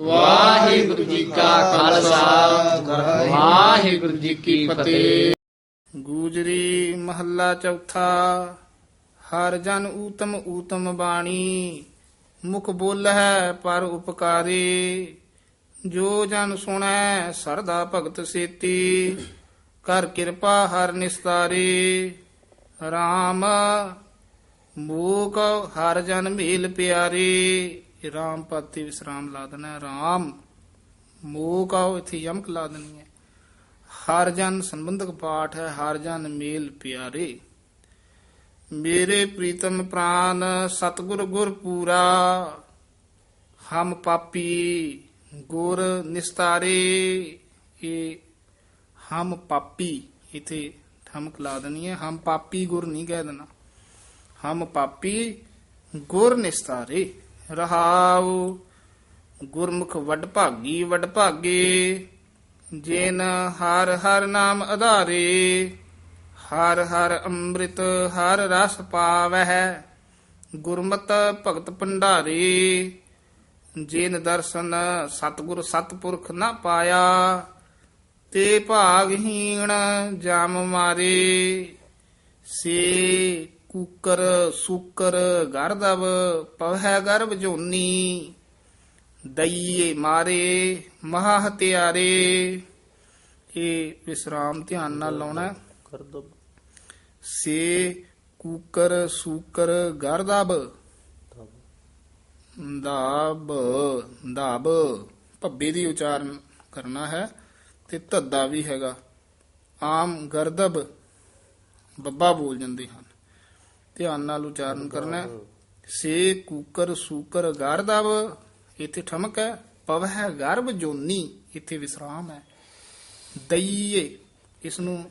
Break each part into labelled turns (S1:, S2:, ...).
S1: ਵਾਹਿਗੁਰੂ ਜੀ ਕਾ ਖਾਲਸਾ। ਵਾਹਿਗੁਰੂ ਜੀ ਕੀ ਫਤਿਹ।
S2: ਗੂਜਰੀ ਮਹੱਲਾ ਚੌਥਾ। ਹਰ ਜਨ ਊਤਮ ਊਤਮ ਬਾਣੀ। ਮੁਖ ਬੋਲਹਿ ਪਰ ਉਪਕਾਰੀ। ਜੋ ਜਨ ਸੁਣੈ ਸਰਦਾ ਭਗਤ ਸੇਤੀ। ਕਰ ਕਿਰਪਾ ਹਰ ਨਿਸਤਾਰੀ। RAM ਮੂਕ ਹਰ ਜਨ ਮੇਲ ਪਿਆਰੇ। ਇਹ ਰਾਮ ਪਦ ਤੇ ਵਿਸਰਾਮ ਲਾ ਦੇਣਾ, ਰਾਮ ਮੂਕ ਆਓ ਇੱਥੇ ਯਮਕ ਲਾ ਦੇਣੀ ਹੈ। ਹਰ ਜਨ ਸੰਬੰਧਕ ਪਾਠ ਹੈ, ਹਰ ਜਨ ਮੇਲ ਪਿਆਰੇ। ਮੇਰੇ ਪ੍ਰੀਤਮ ਪ੍ਰਾਨ ਸਤਗੁਰ ਗੁਰ ਪੂਰਾ, ਹਮ ਪਾਪੀ ਗੁਰ ਨਿਸਤਾਰੇ। ਇਹ ਹਮ ਪਾਪੀ ਇਥੇ ਠਮਕ ਲਾ ਦੇਣੀ ਹੈ। ਹਮ ਪਾਪੀ ਗੁਰ ਨਹੀਂ ਕਹਿ ਦੇਣਾ। ਹਮ ਪਾਪੀ ਗੁਰ ਨਿਸਤਾਰੇ। ਰਹਾਉ। ਗੁਰਮੁਖ ਵੱਡ ਭਾਗੀ, ਵੱਡ ਭਾਗੇ। ਜਿਨ ਹਰ ਹਰ ਨਾਮ ਆਧਾਰੇ ਹਰ ਹਰ ਅੰਮ੍ਰਿਤ, ਹਰ ਰਸ ਪਾਵਹਿ। ਗੁਰਮਤ ਭਗਤ ਭੰਡਾਰੀ। ਜਿਨ ਦਰਸ਼ਨ ਸਤਗੁਰ ਸਤਪੁਰਖ ਨਾ ਪਾਇਆ। ਤੇ ਭਾਗਹੀਣ ਜਮ ਮਾਰੇ। ਸੇ ਕੂਕਰ ਸੂਕਰ ਗਰਦਵ ਪਵਹਿ ਗਰਭ ਜੋਨੀ ਦਈਏ ਮਾਰੇ ਮਹਾ ਹਤਿਆਰੇ ਇਹ ਵਿਸਰਾਮ ਧਿਆਨ ਨਾਲ ਲਾਉਣਾ ਹੈ। ਸੇ ਕੂਕਰ ਸੂਕਰ ਗਰਦਬ ਦਾਬ ਦਾਬ ਭੱਬੇ ਦੀ ਉਚਾਰਨ ਕਰਨਾ ਹੈ ਤੇ ਧੱਦਾ ਵੀ ਹੈਗਾ। ਆਮ ਗਰਦਬ ਬੱਬਾ ਬੋਲ ਜਾਂਦੇ ਹਨ। ਧਿਆਨ ਨਾਲ ਉਚਾਰਨ ਕਰਨਾ ਹੈ। ਸੇ ਕੂਕਰ ਸੂਕਰ ਗਰਦਬ ਇੱਥੇ ਠਮਕ ਹੈ। ਪਵਹਿ ਗਰਭ ਜੋਨੀ ਇੱਥੇ ਵਿਸਰਾਮ ਹੈ। ਦਈਏ ਇਸ ਨੂੰ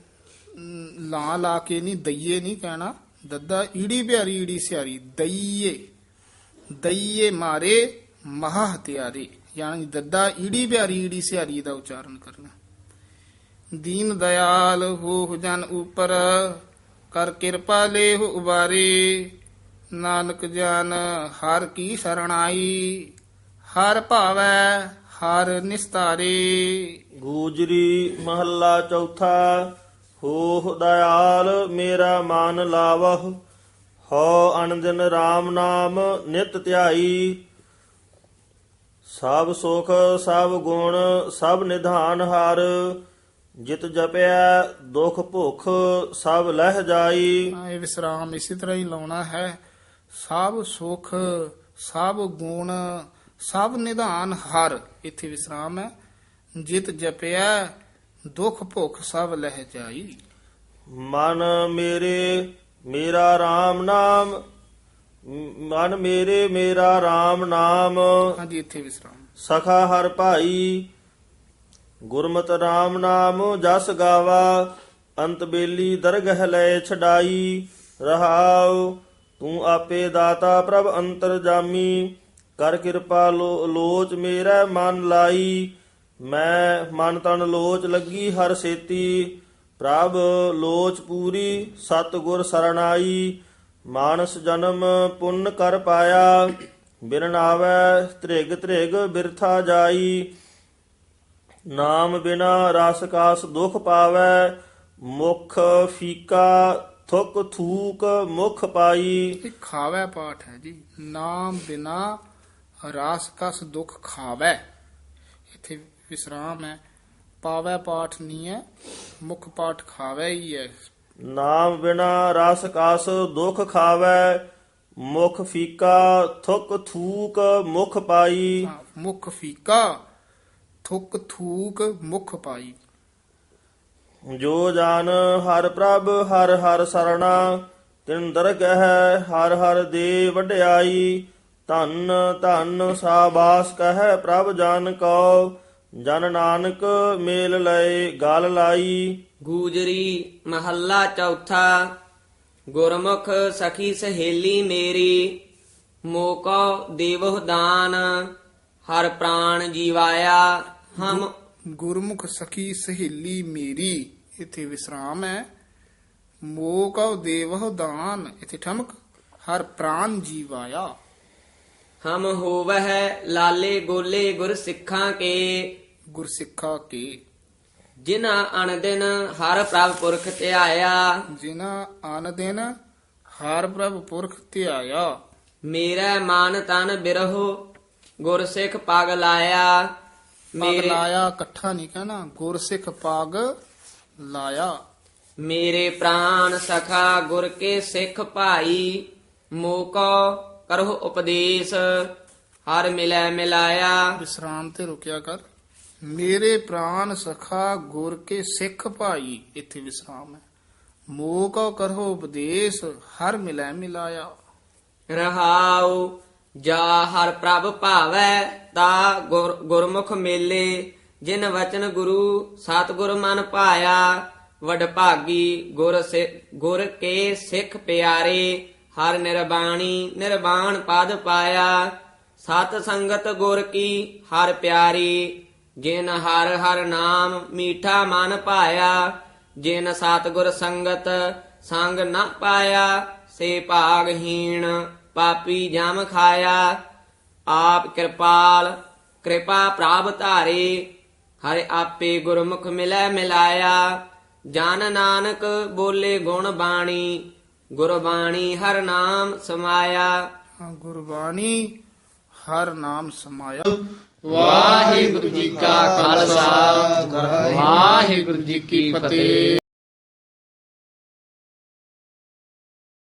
S2: ਲਾ ਲਾ ਕੇ ਨਹੀਂ ਦਈਏ ਨਹੀਂ ਕਹਿਣਾ। ਦੱਦਾ ਈੜੀ ਪਿਆਰੀ ਈੜੀ ਸਿਆਰੀ ਦਈਏ। ਦਈਏ ਮਾਰੇ ਮਹਾ ਹਤਿਆਰੇ। ਯਾਨੀ ਦੱਦਾ ਈੜੀ ਪਿਆਰੀ ਈੜੀ ਸਿਆਰੀ ਦਾ ਉਚਾਰਨ ਕਰਨਾ। ਦੀਨ ਦਇਆਲ ਹੋ ਜਨ ਉਪਰ। ਕਰ ਕਿਰਪਾ ਲੇਹ ਉਬਾਰੇ। ਨਾਨਕ ਜਨ, ਹਰ ਕੀ ਸਰਣਾਈ। ਹਰ ਭਾਵੈ, ਹਰ ਨਿਸਤਾਰੇ।
S3: ਗੂਜਰੀ ਮਹੱਲਾ ਚੌਥਾ ਹੋ ਦਇਆਲ ਮੇਰਾ ਮਨ ਲਾਵਹ। ਹੋ ਅਨੰਦਨ RAM ਨਾਮ ਨਿਤ ਧਿਆਈ। ਸਭ ਸੁਖ, ਸਭ ਗੁਣ, ਸਭ ਨਿਧਾਨ ਹਰ। ਜਿਤ ਜਪਿਆ ਦੁਖ ਭੁਖ ਸਭ ਲਹਿ ਜਾਈ।
S2: ਹਾਂ, ਇਹ ਵਿਸਰਾਮ ਇਸੇ ਤਰ੍ਹਾਂ ਹੀ ਲਾਉਣਾ ਹੈ। ਸਭ ਸੁਖ ਸਭ ਗੁਣ ਸਭ ਨਿਧਾਨ ਹਰ। ਇੱਥੇ ਵਿਸਰਾਮ ਹੈ। ਜਿਤ ਜਪਿਆ ਦੁਖ ਭੁੱਖ ਸਭ ਲਹਿ ਜਾਈ।
S3: ਮਨ ਮੇਰੇ ਮੇਰਾ RAM ਨਾਮ। ਮਨ ਮੇਰੇ ਮੇਰਾ RAM ਨਾਮ।
S2: ਹਾਂਜੀ ਇੱਥੇ ਵਿਸਰਾਮ।
S3: ਸਖਾ ਹਰ ਭਾਈ ਗੁਰਮਤ RAM ਨਾਮ ਜਸ ਗਾਵਾ, ਅੰਤ ਬੇਲੀ ਦਰਗਹ ਲੈ ਛਡਾਈ, ਰਹਾਉ, ਤੂੰ ਆਪੇ ਦਾਤਾ ਪ੍ਰਭ ਅੰਤਰ ਜਾਮੀ, ਕਰ ਕਿਰਪਾ ਲੋਚ ਮੇਰਾ ਮਨ ਲਾਈ, ਮੈਂ ਮਨ ਤਨ ਲੋਚ ਲੱਗੀ ਹਰ ਸੇਤੀ, ਪ੍ਰਭ ਲੋਚ ਪੂਰੀ ਸਤ ਗੁਰ ਸਰਣਾਈ, ਮਾਨਸ ਜਨਮ ਪੁੰਨ ਕਰ ਪਾਇਆ, ਬਿਨ ਆਵੈ ਤ੍ਰਿਗ ਤ੍ਰਿਗ ਬਿਰਥਾ ਜਾਈ ਨਾਮ ਬਿਨਾ ਰਸ ਕਾਸ ਦੁਖ ਪਾਵੈ ਮੁਖ ਫੀਕਾ ਥੁਕ ਥੂਕ ਮੁਖ ਪਾਈ।
S2: ਇਹ ਖਾਵੈ ਪਾਠ ਹੈ ਜੀ। ਨਾਮ ਬਿਨਾ ਰਾਸ ਕਸ ਦੁਖ ਖਾਵੈ। ਇੱਥੇ ਵਿਸਰਾਮ ਹੈ। ਪਾਵੈ ਪਾਠ ਨਹੀਂ ਹੈ ਮੁੱਖ ਪਾਠ ਖਾਵੈ ਹੀ ਹੈ।
S3: ਨਾਮ ਬਿਨਾ ਰਸ ਕਾਸ ਦੁਖ ਖਾਵੈ ਮੁਖ ਫੀਕਾ ਥੁਕ ਥੂਕ ਮੁਖ ਪਾਈ।
S2: ਮੁਖ ਫੀਕਾ ਥੁਕ ਥੂਕ ਮੁਖ ਪਾਈ।
S3: ਜੋ ਜਾਨ ਹਰ ਪ੍ਰਭ ਹਰ ਹਰ ਸਰਣਾ ਤਿਨ ਦਰਗਹਿ ਹਰ ਹਰ ਦੇ ਵਡਿਆਈ ਧੰਨ ਧੰਨ ਸਾਬਾਸ ਕਹੈ ਪ੍ਰਭ ਜਨ ਕੋ ਜਨ ਨਾਨਕ ਮੇਲ ਲਏ ਗਲ ਲਾਈ।
S4: ਗੂਜਰੀ ਮਹੱਲਾ ਚੌਥਾ ਗੁਰਮੁਖ ਸਖੀ ਸਹੇਲੀ ਮੇਰੀ ਮੋਕੋ ਦੇਵਹੁ ਦਾਨ ਹਰ ਪ੍ਰਾਣ ਜੀਵਾਇਆ ਹਮ
S2: ਗੁਰਮੁਖ ਸਖੀ ਸਹੇਲੀ ਮੇਰੀ ਇੱਥੇ ਵਿਸਰਾਮ ਹੈ। ਮੋਹ ਕਉ ਦੇਵਹੁ ਦਾਨ ਇੱਥੇ ਠਮਕ ਹਰ ਪ੍ਰਾਨ ਜੀਵਾਇਆ।
S4: ਹਮ ਹੋਵਹਿ ਲਾਲੇ ਗੋਲੇ ਗੁਰ ਸਿੱਖਾਂ ਕੇ।
S2: ਗੁਰਸਿੱਖਾ ਕੀ।
S4: ਜਿਨਾ ਅਣਦਿਨ ਹਰ ਪ੍ਰਭ ਪੁਰਖ ਧਿਆਇਆ।
S2: ਜਿਨਾ ਆਨ ਦਿਨ ਹਰ ਪ੍ਰਭ ਪੁਰਖ ਧਿਆਇਆ।
S4: ਮੇਰਾ ਮਨ ਤਨ ਬਿਰਹੋ ਗੁਰ ਸਿੱਖ ਪਗ ਲਾਇਆ।
S2: ਪਗ ਲਾਇਆ ਇਕੱਠਾ ਨਹੀਂ ਕਹਿਣਾ ਗੁਰਸਿੱਖ ਪਗ ਲਾਇਆ।
S4: ਮੇਰੇ ਪ੍ਰਾਨ ਸਖਾ ਗੁਰ ਕੇ ਸਿੱਖ ਭਾਈ ਮੋਕੋ ਕਰਹੁ ਉਪਦੇਸ਼ ਹਰ ਮਿਲੈ ਮਿਲਾਇਆ।
S2: ਵਿਸਰਾਮ ਤੇ ਰੁਕਿਆ ਕਰ। ਮੇਰੇ ਪ੍ਰਾਨ ਸਖਾ ਗੁਰ ਕੇ ਸਿੱਖ ਭਾਈ ਇੱਥੇ ਵਿਸਰਾਮ ਹੈ। ਮੋਹ ਕਉ ਕਰੋ ਉਪਦੇਸ਼ ਹਰ ਮਿਲੈ ਮਿਲਾਇਆ।
S4: ਰਹਾਉ ਜਾ ਹਰ ਪ੍ਰਭ ਭਾਵੈ ਤਾ ਗੁਰ- ਗੁਰਮੁਖ ਮੇਲੇ, ਜਿਨ ਵਚਨ ਗੁਰੂ ਸਤਿਗੁਰ ਮਨ ਪਾਇਆ ਵਡ ਭਾਗੀ ਗੁਰ ਗੁਰ ਕੇ ਸਿੱਖ ਪਿਆਰੇ, ਹਰ ਨਿਰਬਾਣੀ ਨਿਰਬਾਣ ਪਦ ਪਾਇਆ, ਸਤ ਸੰਗਤ ਗੁਰ ਕੀ ਹਰ ਪਿਆਰੀ, ਜਿਨ ਹਰ ਹਰ ਨਾਮ ਮੀਠਾ ਮਨ ਪਾਇਆ ਜਿਨ ਸਤਿਗੁਰ ਸੰਗਤ ਸੰਗ ਨਾ ਪਾਇਆ, ਸੇ ਭਾਗਹੀਣ ਪਾਪੀ ਜਮ ਖਾਇਆ ਆਪ ਕਿਰਪਾਲ ਕਿਰਪਾ ਪ੍ਰਾਪ ਧਾਰੇ ਹਰਿ ਆਪੇ ਗੁਰਮੁਖ ਮਿਲੈ ਮਿਲਾਇਆ। ਜਨ ਨਾਨਕ ਬੋਲੇ ਗੁਣ ਬਾਣੀ ਗੁਰਬਾਣੀ ਹਰ ਨਾਮ ਸਮਾਇਆ।
S2: ਗੁਰਬਾਣੀ ਹਰ ਨਾਮ ਸਮਾਇਆ।
S1: ਵਾਹਿਗੁਰੂ ਜੀ ਕਾ ਖਾਲਸਾ ਵਾਹਿਗੁਰੂ ਜੀ ਕੀ ਫਤਿਹ।